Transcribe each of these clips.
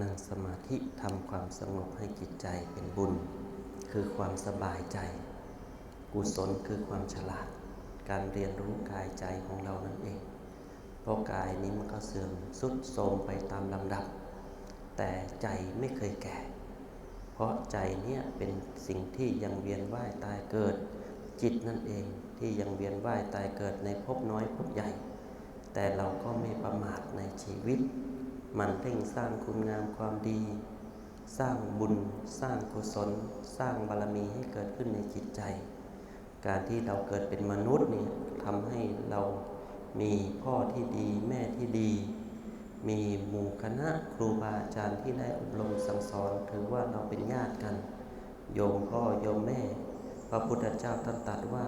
นั่งสมาธิทำความสงบให้จิตใจเป็นบุญ คือความสบายใจ กุศลคือความฉลาด การเรียนรู้กายใจของเรานั่นเอง เพราะกายนี้มันก็เสื่อมสุดโทรมไปตามลำดับ แต่ใจไม่เคยแก่ เพราะใจเนี่ยเป็นสิ่งที่ยังเวียนว่ายตายเกิด จิตนั่นเองที่ยังเวียนว่ายตายเกิดในภพน้อยภพใหญ่ แต่เราก็ไม่ประมาทในชีวิต มันเร่งสร้างคุณงามความดี สร้างบุญ สร้างกุศล สร้างบารมีให้เกิดขึ้นในจิตใจ การที่เราเกิดเป็นมนุษย์เนี่ยทำให้เรามีพ่อที่ดีแม่ที่ดี มีหมู่คณะครูบาอาจารย์ที่ได้อบรมสั่งสอนถือว่าเราเป็นญาติกัน โยมพ่อโยมแม่ พระพุทธเจ้าท่านตรัสว่า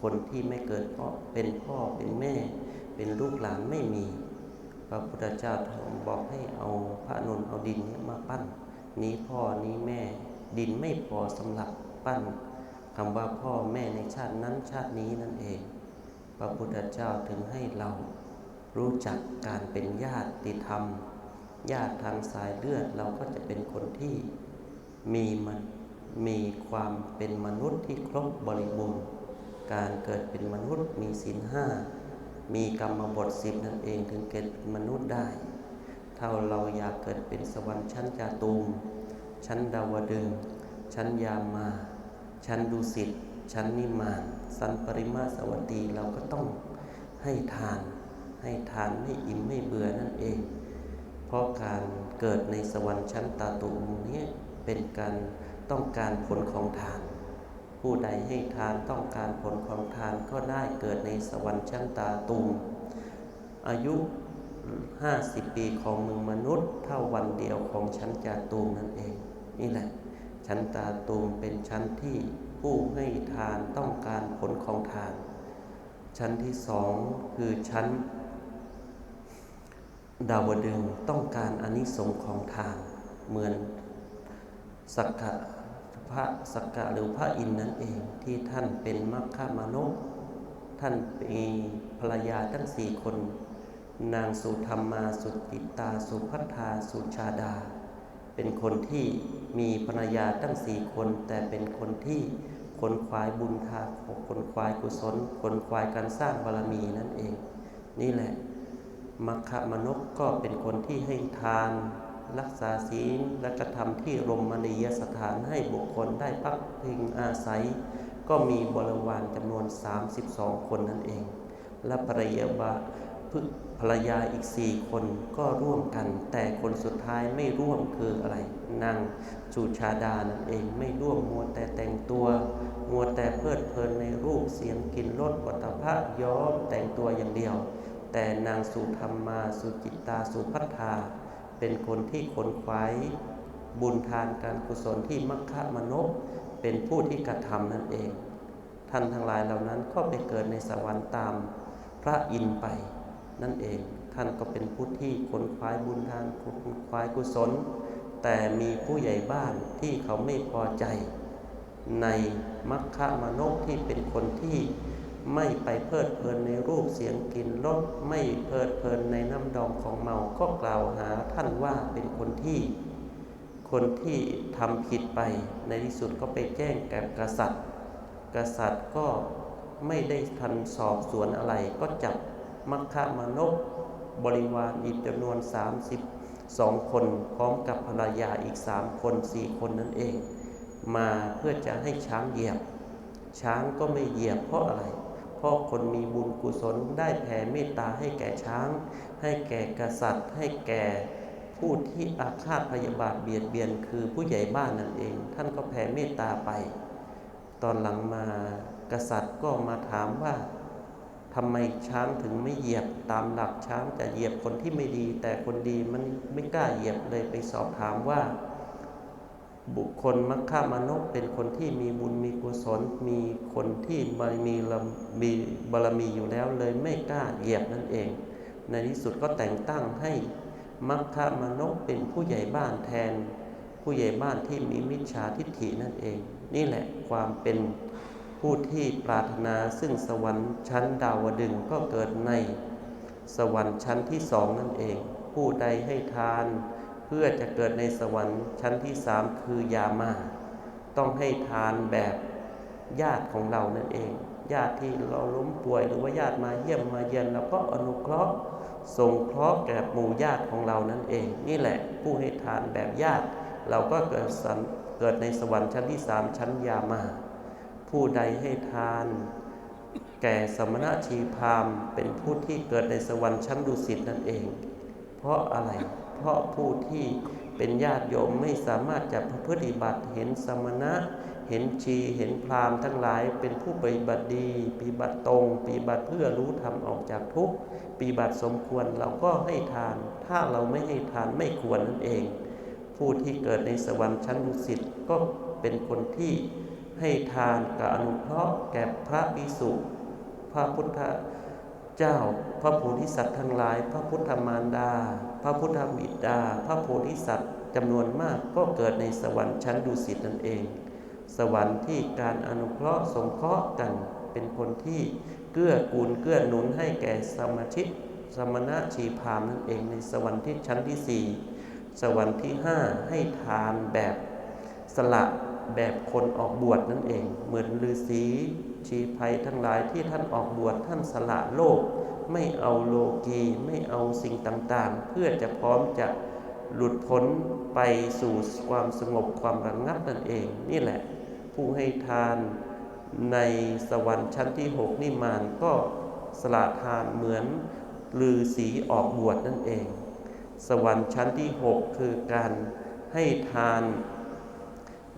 คนที่ไม่เกิดเพราะเป็นพ่อเป็นแม่ เป็นลูกหลานไม่มี พระพุทธเจ้าบอกให้เอาพระนนท์เอาดินนี่ยมาปั้น นี้พ่อนี้แม่ดินไม่พอสำหรับปั้นคำว่าพ่อแม่ในชาตินั้นชาตินี้นั่นเอง พระพุทธเจ้าถึงให้เรารู้จักการเป็นญาติธรรม ญาติทางสายเลือดเราก็จะเป็นคนที่มีมันมีความเป็นมนุษย์ที่ครบบริบูรณ์การเกิดเป็นมนุษย์มีศีลห้า มีกรรมบทสิบนั่นเองถึงเกิดเป็นมนุษย์ได้ ถ้าเราอยากเกิดเป็นสวรรค์ชั้นจาตูมชั้นดาวดึง ชั้นยามา ชั้นดุสิต ชั้นนิมมาน สันปริมาสวัสดีเราก็ต้องให้ทาน ให้ทานไม่อิ่มไม่เบื่อนั่นเอง เพราะการเกิดในสวรรค์ชั้นตาตูมนี้เป็นการต้องการผลของทาน ผู้ใดให้ทานต้องการผลของทานก็ได้เกิดในสวรรค์ชั้นตาตูมอายุ 50 ปีของมืองมนุษย์ เท่าวันเดียวของชั้นจาตูมนั่นเอง นี่แหละ ชั้นตาตูมเป็นชั้นที่ผู้ให้ทานต้องการผลของทาน ชั้นที่สองคือชั้น ดาวดึงต้องการอนิสงส์ของทาน เหมือนสักกะ พระสักกะหรือพระอินนั่นเองที่ท่านเป็นมัคคามานพท่านมีภรรยาทั้งสี่คน นางสุธรรมาสุติตาสุพัทธาสุชาดา เป็นคนที่มีภรรยาตั้งสี่คน แต่เป็นคนที่คนควายบุญทาคนควายกุศล คนควายการสร้างบารมีนั่นเอง นี่แหละมัคคมนกก็เป็นคนที่ให้ทาน รักษาศีลและกระทำที่รมณียสถานให้บุคคลได้พักพิงอาศัย ก็มีบริวารจำนวน 32 คนนั่นเอง และภรยาบาภรรยาอีกสี่คนก็ร่วมกัน แต่คนสุดท้ายไม่ร่วมคืออะไรนางจูชาดานั่นเองไม่ร่วมมัวแต่แต่งตัว มัวแต่เพลิดเพลินในรูปเสียงกลิ่นรสปัตภะย้อมแต่งตัวอย่างเดียว แต่นางสุธรรมาสุจิตตาสุพัทธา เป็นคนที่ขนขวายบุญทานการกุศลที่มัคคะมนกเป็นผู้ที่กระทำนั่นเอง ท่านทั้งหลายเหล่านั้นก็ไปเกิดในสวรรค์ตามพระอินไปนั่นเอง ท่านก็เป็นผู้ที่ขนขวายบุญทานขนขวายกุศล แต่มีผู้ใหญ่บ้านที่เขาไม่พอใจ ในมัคคะมนกที่เป็นคนที่ ไม่ไปเพลิดเพลินในรูปเสียงกลิ่นรสไม่เพลิดเพลินในน้ำดองของเมา ก็กล่าวหาท่านว่าเป็นคนที่ คนที่ทำผิดไปในที่สุดก็ไปแจ้งแก่กษัตริย์ กษัตริย์ก็ไม่ได้ทันสอบสวนอะไร ก็จับมัคคะมนกบริวารอีกจำนวน 32 คนพร้อมกับภรรยาอีก 3 คน 4 คนนั่นเอง มาเพื่อจะให้ช้างเหยียบ ช้างก็ไม่เหยียบเพราะอะไร เพราะคนมีบุญกุศลได้แผ่เมตตาให้แก่ช้าง ให้แก่กษัตริย์ ให้แก่ผู้ที่อาฆาตพยาบาทเบียดเบียน คือผู้ใหญ่บ้านนั่นเอง ท่านก็แผ่เมตตาไป ตอนหลังมากษัตริย์ก็มาถามว่าทำไมช้างถึงไม่เหยียบตามหลักช้างจะเหยียบคนที่ไม่ดี แต่คนดีมันไม่กล้าเหยียบเลยไปสอบถามว่า บุคคลมัคคามนุกเป็นคนที่มีบุญมีกุศล มีคนที่บารมีมีบารมีอยู่แล้วเลยไม่กล้าเหยียบนั่นเอง ในที่สุดก็แต่งตั้งให้มัคคามนุกเป็นผู้ใหญ่บ้านแทน ผู้ใหญ่บ้านที่มีมิจฉาทิฏฐินั่นเอง นี่แหละความเป็นผู้ที่ปรารถนาซึ่งสวรรค์ชั้นดาวดึงก็เกิดในสวรรค์ชั้นที่สองนั่นเอง ผู้ใดให้ทาน เพื่อจะเกิดในสวรรค์ชั้นที่สามคือยามาต้องให้ทานแบบญาติของเรานั่นเอง ญาติที่เราล้มป่วยหรือว่าญาติมาเยี่ยมมาเยือนเราก็อนุเคราะห์สงเคราะห์แก่หมู่ญาติของเรานั่นเอง นี่แหละผู้ให้ทานแบบญาติ เราก็เกิดสันเกิดในสวรรค์ชั้นที่สามชั้นยามา ผู้ใดให้ทาน แก่สมณะชีพามเป็นผู้ที่เกิดในสวรรค์ชั้นดุสิตนั่นเอง เพราะอะไร เพราะผู้ที่เป็นญาติโยมไม่สามารถจะประพฤติบัติเห็นสมณะ เห็นชีเห็นพราหมณ์ทั้งหลาย เป็นผู้ปฏิบัติดีปฏิบัติตรงปฏิบัติเพื่อรู้ธรรมออกจากทุกข์ปฏิบัติสมควรเราก็ให้ทาน ถ้าเราไม่ให้ทานไม่ควรนั่นเอง ผู้ที่เกิดในสวรรค์ชั้นดุสิตก็เป็นคนที่ให้ทานกับอนุเคราะห์แก่พระภิกษุพระพุทธเจ้า พระโพธิสัตว์ทั้งหลาย พระพุทธมารดา พระพุทธบิดา พระโพธิสัตว์จำนวนมากก็เกิดในสวรรค์ชั้นดุสิตนั่นเอง สวรรค์ที่การอนุเคราะห์สงเคราะห์กันเป็นคนที่เกื้อกูลเกื้อหนุนให้แก่สมาชิกสมณะชีพามนั่นเองในสวรรค์ที่ชั้นที่สี่สวรรค์ที่ห้าให้ทานแบบสละแบบคนออกบวชนั่นเอง เหมือนฤาษี ชีภัยทั้งหลายที่ท่านออกบวชท่านสละโลก ไม่เอาโลกีไม่เอาสิ่งต่างๆ เพื่อจะพร้อมจะหลุดพ้นไปสู่ความสงบความระงงับนั่นเอง นี่แหละ ผู้ให้ทานในสวรรค์ชั้นที่หกนิมานก็สละทานเหมือนฤาษีออกบวชนั่นเอง สวรรค์ชั้นที่หกคือการให้ทาน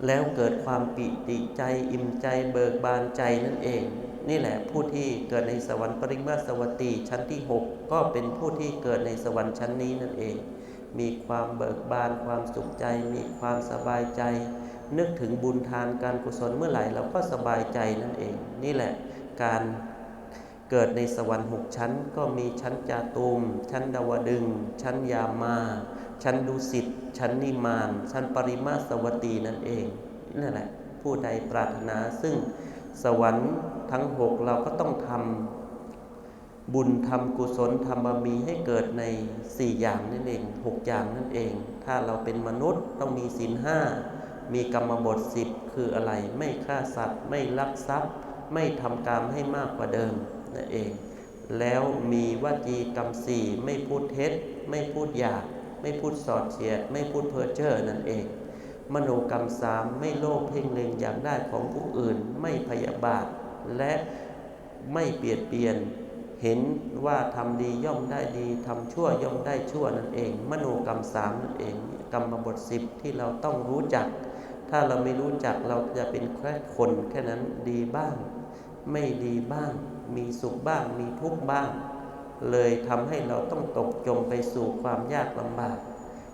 แล้วเกิดความปิติใจอิ่มใจเบิกบานใจนั่นเอง นี่แหละผู้ที่เกิดในสวรรค์ปริมาสวัตีชั้นที่ 6 ก็เป็นผู้ที่เกิดในสวรรค์ชั้นนี้นั่นเอง มีความเบิกบานความสุขใจ มีความสบายใจ นึกถึงบุญทานการกุศลเมื่อไหร่เราก็สบายใจนั่นเอง นี่แหละการ เกิดในสวรรค์หกชั้น ก็มีชั้นจาตุม ชั้นดาวดึง ชั้นยามา ชั้นดุสิต ชั้นนิมาน ชั้นปริมาสวัตีนั่นเองนั่นแหละผู้ใดปรารถนาซึ่งสวรรค์ทั้งหกเราก็ต้องทำบุญทำกุศลทำบารมีให้เกิดในสี่อย่างนั่นเองหกอย่างนั่นเอง ถ้าเราเป็นมนุษย์ต้องมีศีลห้ามีกรรมบทสิบคืออะไรไม่ฆ่าสัตว์ ไม่ลักทรัพย์ ไม่ทำกรรมให้มากกว่าเดิม นั่นเอง แล้วมีวจีกรรมสี่ไม่พูดเท็จ ไม่พูดหยาบไม่พูดสอดเสียด ไม่พูดเพ้อเจ้อนั่นเอง มโนกรรมสามไม่โลภเพ่งเล็งอยากได้ของผู้อื่น ไม่พยาบาท และไม่เปลี่ยนเปลี่ยน เห็นว่าทำดีย่อมได้ดีทำชั่วย่อมได้ชั่วนั่นเอง มโนกรรมสามนั่นเอง กรรมบทสิบที่เราต้องรู้จัก ถ้าเราไม่รู้จักเราจะเป็นแค่คนแค่นั้นดีบ้าง ไม่ดีบ้าง มีสุขบ้าง มีทุกข์บ้าง เลยทำให้เราต้องตกจมไปสู่ความยากลำบาก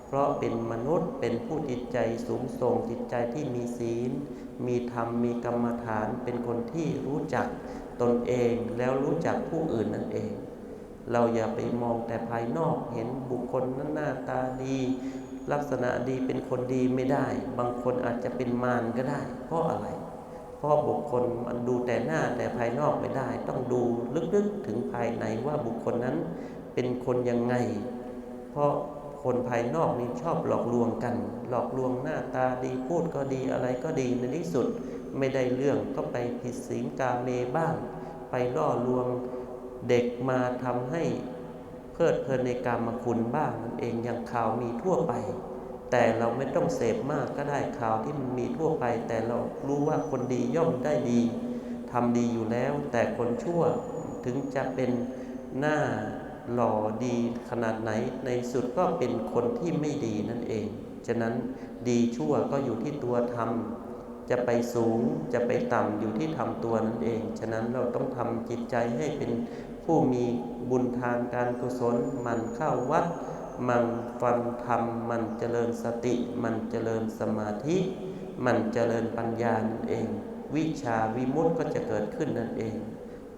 เพราะเป็นมนุษย์เป็นผู้จิตใจสูงส่งจิตใจที่มีศีล มีธรรมมีกรรมฐานเป็นคนที่รู้จักตนเองแล้วรู้จักผู้อื่นนั่นเอง เราอย่าไปมองแต่ภายนอกเห็นบุคคลนั้นหน้าตาดี ลักษณะดีเป็นคนดีไม่ได้ บางคนอาจจะเป็นมารก็ได้ เพราะอะไร ราะบุคคลมันดูแต่หน้าแต่ภายนอกไม่ได้ ต้องดูลึกๆถึงภายในว่าบุคคลนั้นเป็นคนยังไง เพราะคนภายนอกนี่ชอบหลอกลวงกัน หลอกลวงหน้าตาดีพูดก็ดีอะไรก็ดีในที่สุดไม่ได้เรื่องก็ไปผิดศีลกาเมบ้าง ไปล่อลวงเด็กมาทำให้เพลิดเพลินในกามคุณบ้างนั่นเองอย่างข่าวมีทั่วไป แต่เราไม่ต้องเสพมากก็ได้ข่าวที่มันมีทั่วไป แต่เรารู้ว่าคนดีย่อมได้ดีทำดีอยู่แล้ว แต่คนชั่วถึงจะเป็นหน้าหล่อดีขนาดไหนในสุดก็เป็นคนที่ไม่ดีนั่นเอง ฉะนั้นดีชั่วก็อยู่ที่ตัวทำจะไปสูงจะไปต่ำอยู่ที่ทำตัวนั่นเอง ฉะนั้นเราต้องทำจิตใจให้เป็นผู้มีบุญทานการกุศลมันเข้าวัด มันฟังธรรม มันเจริญสติ มันเจริญสมาธิ มันเจริญปัญญานั่นเอง วิชาวิมุตติก็จะเกิดขึ้นนั่นเอง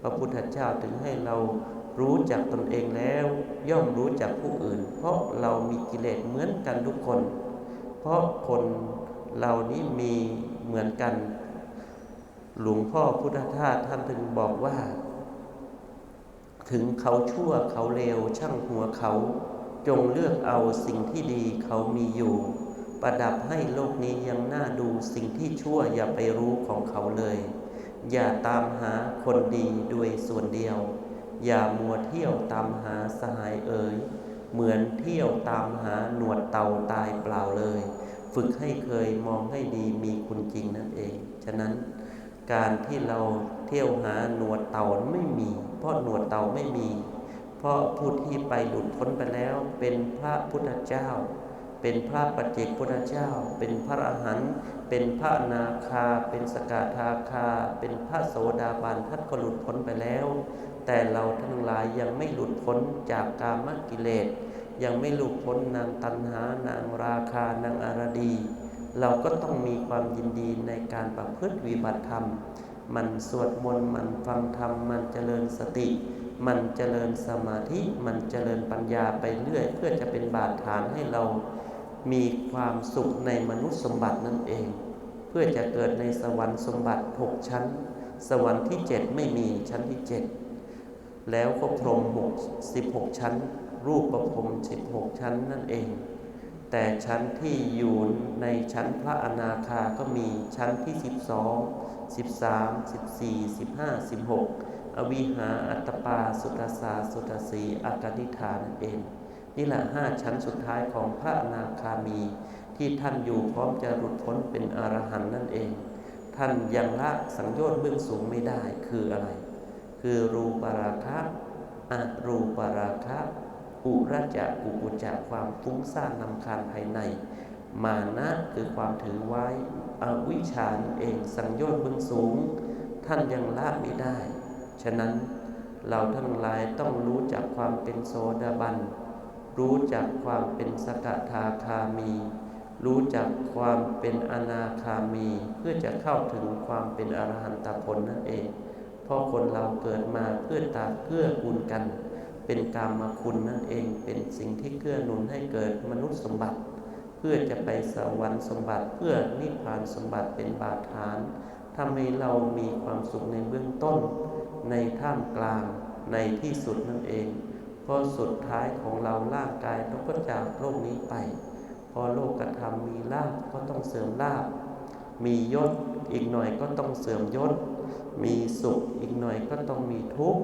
พระพุทธเจ้าถึงให้เรารู้จักตนเองแล้ว ย่อมรู้จักผู้อื่น เพราะเรามีกิเลสเหมือนกันทุกคน เพราะคนเรานี้มีเหมือนกัน หลวงพ่อพุทธทาสท่านถึงบอกว่า ถึงเขาชั่วเขาเลวช่างหัวเขา จงเลือกเอาสิ่งที่ดีเขามีอยู่ ประดับให้โลกนี้ยังน่าดูสิ่งที่ชั่วอย่าไปรู้ของเขาเลย อย่าตามหาคนดีด้วยส่วนเดียว อย่ามัวเที่ยวตามหาสหายเอ๋ยเหมือนเที่ยวตามหาหนวดเต่าตายเปล่าเลย ฝึกให้เคยมองให้ดีมีคุณจริงนั่นเอง ฉะนั้นการที่เราเที่ยวหาหนวดเต่าไม่มี เพราะหนวดเต่าไม่มี เพราะผู้ที่ไปหลุดพ้นไปแล้ว เป็นพระพุทธเจ้า เป็นพระปัจเจกพุทธเจ้า เป็นพระอรหันต์เป็นพระนาคา เป็นสกทาคา เป็นพระโสดาบันท่านก็หลุดพ้นไปแล้ว แต่เราทั้งหลายยังไม่หลุดพ้นจากกามกิเลส ยังไม่หลุดพ้นนางตัณหานางราคานางอารดี เราก็ต้องมีความยินดีในการประพฤติวิบัติธรรม มันสวดมนต์มันฟังธรรมมันเจริญสติ มันเจริญสมาธิมันเจริญปัญญาไปเรื่อย เพื่อจะเป็นบาดฐานให้เรามีความสุขในมนุษย์สมบัตินั่นเอง เพื่อจะเกิดในสวรรค์สมบัติหกชั้น สวรรค์ที่เจ็ดไม่มีชั้นที่เจ็ดแล้วก็พรหมหกสิบหกชั้น รูปประพรมสิบหกชั้นนั่นเอง แต่ชั้นที่อยู่ในชั้นพระอนาคาก็มีชั้นที่ 12 13 14 15 16 อวิหาอัตตปา สุตสาสุตสีอากานิฐานั่นเอง นี่แหละห้าชั้นสุดท้ายของพระอนาคามี ที่ท่านอยู่พร้อมจะหลุดพ้นเป็นอรหันต์นั่นเอง ท่านยังละสังโยชน์เบื้องสูงไม่ได้คืออะไร คือรูปราคะอรูปราคะอุระจะกุกุจะความฟุ้งซ่านนำคาญภายใน มานะคือความถือไว้อวิชชานั่นเองสังโยชน์เบื้องสูง ท่านยังละไม่ได้ ฉะนั้นเราทั้งหลายต้องรู้จักความเป็นโสดาบัน รู้จักความเป็นสกทาคามี รู้จักความเป็นอนาคามี เพื่อจะเข้าถึงความเป็นอรหันตผลนั่นเอง เพราะคนเราเกิดมาเพื่อตาเพื่อกุลกัน เป็นกรรมคุณนั่นเอง เป็นสิ่งที่เกื้อหนุนให้เกิดมนุษย์สมบัติ เพื่อจะไปสวรรค์สมบัติ เพื่อนิพพานสมบัติเป็นบาฐานทำให้เรามีความสุขในเบื้องต้น ในท่ามกลางในที่สุดนั่นเอง เพราะสุดท้ายของเราร่างกายต้องก็จากโลกนี้ไป พอโลกกระทำมีลาบก็ต้องเสริมลาบ มียศอีกหน่อยก็ต้องเสริมยศ มีสุขอีกหน่อยก็ต้องมีทุกข์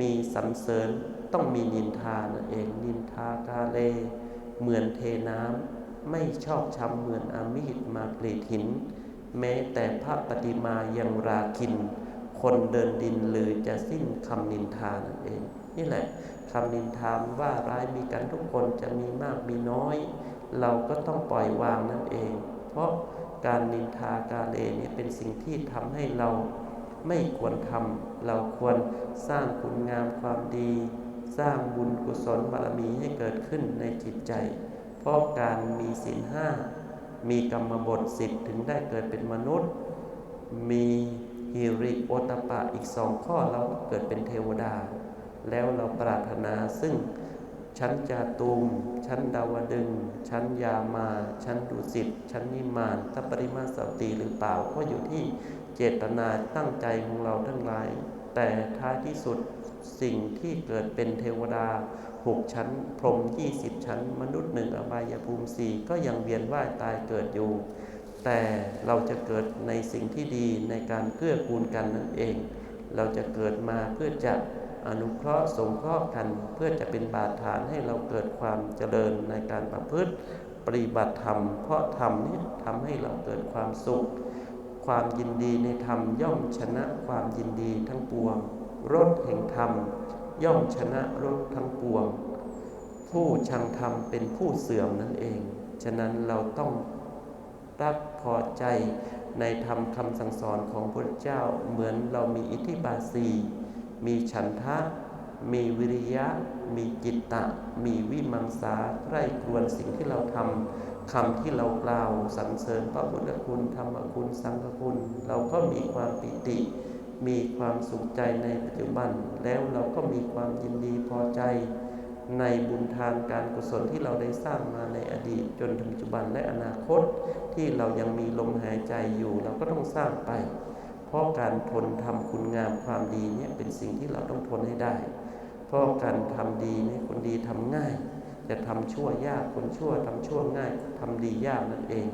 มีสรรเสริญต้องมีนินทานั่นเอง นินทากาเล เหมือนเทน้ำไม่ชอบช้ำเหมือนอามีดมาเกรีดหิน แม้แต่พระปฏิมายังราคิน คนเดินดินหรือจะสิ้นคำนินทานั่นเอง นี่แหละคำนินทาว่าร้ายมีกันทุกคนจะมีมากมีน้อย เราก็ต้องปล่อยวางนั่นเอง เพราะการนินทากาเลเนี่ยเป็นสิ่งที่ทำให้เราไม่ควรทำเราควรสร้างคุณงามความดี สร้างบุญกุศลบารมีให้เกิดขึ้นในจิตใจ เพราะการมีศีลห้ามีกรรมบทสิบถึงได้เกิดเป็นมนุษย์ มี ฮิริโอตปะอีกสองข้อเราก็เกิดเป็นเทวดา แล้วเราปรารถนาซึ่งชั้นจาตุม ชั้นดาวดึง ชั้นยามา ชั้นดุสิต ชั้นนิมานถ้าปริมาสติหรือเปล่า ก็อยู่ที่เจตนาตั้งใจของเราทั้งหลาย แต่ท้ายที่สุดสิ่งที่เกิดเป็นเทวดาหกชั้น พรหมยี่สิบชั้น มนุษย์หนึ่งอบายภูมิสี่ก็ยังเวียนว่ายตายเกิดอยู่ แต่เราจะเกิดในสิ่งที่ดีในการเกื้อกูลกันนั่นเอง เราจะเกิดมาเพื่อจะอนุเคราะห์สงเคราะห์กัน เพื่อจะเป็นบาดฐานให้เราเกิดความเจริญในการประพฤติปฏิบัติธรรม เพราะธรรมนี้ทำให้เราเกิดความสุข ความยินดีในธรรมย่อมชนะความยินดีทั้งปวงรถแห่งธรรม ย่อมชนะรถทั้งปวง ผู้ชังธรรมเป็นผู้เสื่อมนั่นเอง ฉะนั้นเราต้องรัก พอใจในธรรมคำสั่งสอนของพระเจ้าเหมือนเรามีอิทธิบาสีมีฉันทะ มีวิริยะ มีจิตตะ มีวิมังสาใคร่ครวญสิ่งที่เราทำคำที่เรากล่าวสรรเสริญพระพุทธคุณธรรมคุณ สังฆคุณ เราก็มีความปิติ มีความสุขใจในปัจจุบัน แล้วเราก็มีความยินดีพอใจ ในบุญทานการกุศลที่เราได้สร้างมาในอดีต จนถึงปัจจุบันและอนาคตที่เรายังมีลมหายใจอยู่ เราก็ต้องสร้างไป เพราะการทนทำคุณงามความดีเนี่ยเป็นสิ่งที่เราต้องทนให้ได้ เพราะการทำดีเนี่ยคนดีทำง่าย จะทำชั่วยากคนชั่วทำชั่วง่ายทำดียากนั่นเอง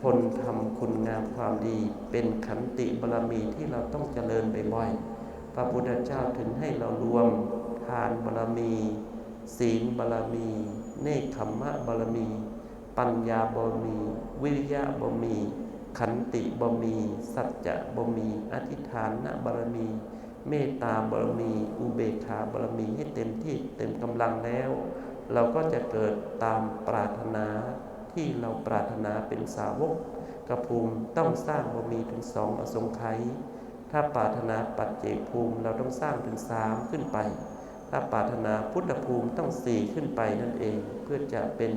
ทนทำคุณงามความดี เป็นขันติบารมีที่เราต้องเจริญบ่อยๆพระพุทธเจ้าถึงให้เรารวมทานบารมี ศีลบารมี เนคขมมะบารมี ปัญญาบารมี วิริยะบารมี ขันติบารมี สัจจะบารมี อธิษฐานบารมี เมตตาบารมี อุเบกขาบารมีให้เต็มที่เต็มกำลังแล้ว เราก็จะเกิดตามปรารถนาที่เราปรารถนาเป็นสาวกกระภูมิต้องสร้างบารมีถึงสองอสงไขยถ้าปรารถนาปัจเจกภูมิเราต้องสร้างถึงสามขึ้นไป ถ้าปรารถนาพุทธภูมิต้องสี่ขึ้นไปนั่นเอง เพื่อจะเป็น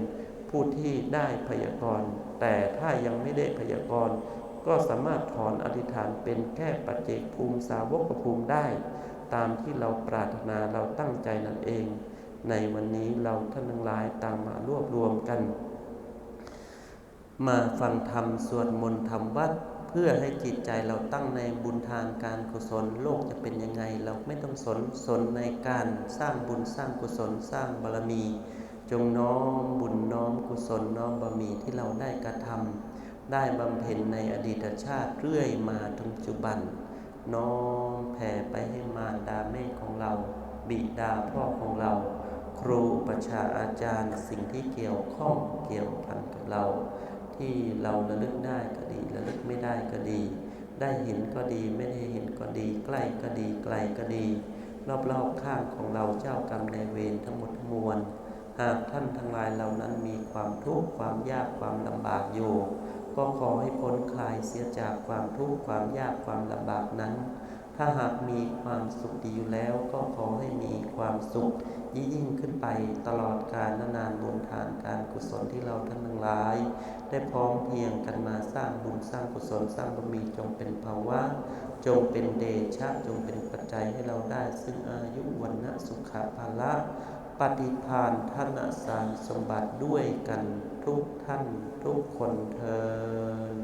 ผู้ที่ได้พยากรณ์ แต่ถ้ายังไม่ได้พยากรณ์ ก็สามารถถอนอธิษฐานเป็นแค่ปัจเจกภูมิสาวกภูมิได้ ตามที่เราปรารถนาเราตั้งใจนั่นเอง ในวันนี้เราท่านทั้งหลายต่างมารวบรวมกัน มาฟังธรรมสวดมนต์ทำวัด เพื่อให้จิตใจเราตั้งในบุญทานการกุศลโลกจะเป็นยังไง เราไม่ต้องสนสนในการสร้างบุญสร้างกุศลสร้างบารมี จงน้อมบุญน้อมกุศลน้อมบารมีที่เราได้กระทำได้บำเพ็ญในอดีตชาติเรื่อยมาถึงปัจจุบัน น้อมแผ่ไปให้มารดาแม่ของเรา บิดาพ่อของเรา ครูประชาอาจารย์สิ่งที่เกี่ยวข้องเกี่ยวพันกับเรา ที่เราระลึกได้ก็ดีระลึกไม่ได้ก็ดี ได้เห็นก็ดีไม่ได้เห็นก็ดี ใกล้ก็ดีไกลก็ดี รอบๆข้างของเราเจ้ากรรมนายเวรทั้งหมดทั้งมวลหากท่านทั้งหลายเหล่านั้นมีความทุกข์ความยากความลำบากอยู่ ก็ขอให้พ้นคลายเสียจากความทุกข์ความยากความลำบากนั้น ถ้าหากมีความสุขดีอยู่แล้วก็ขอให้มีความสุขยิ่งขึ้นไปตลอดกาลนานบุญทานการกุศลที่เราท่านทั้งหลาย ได้พร้อมเพรียงกันมาสร้างบุญสร้างกุศลสร้างบารมีจงเป็นภาวะ จงเป็นเดชะจงเป็นปัจจัยให้เราได้ ซึ่งอายุวันนะสุขภาละปฏิพานธนสารสมบัติด้วยกันทุกท่านทุกคนเทิน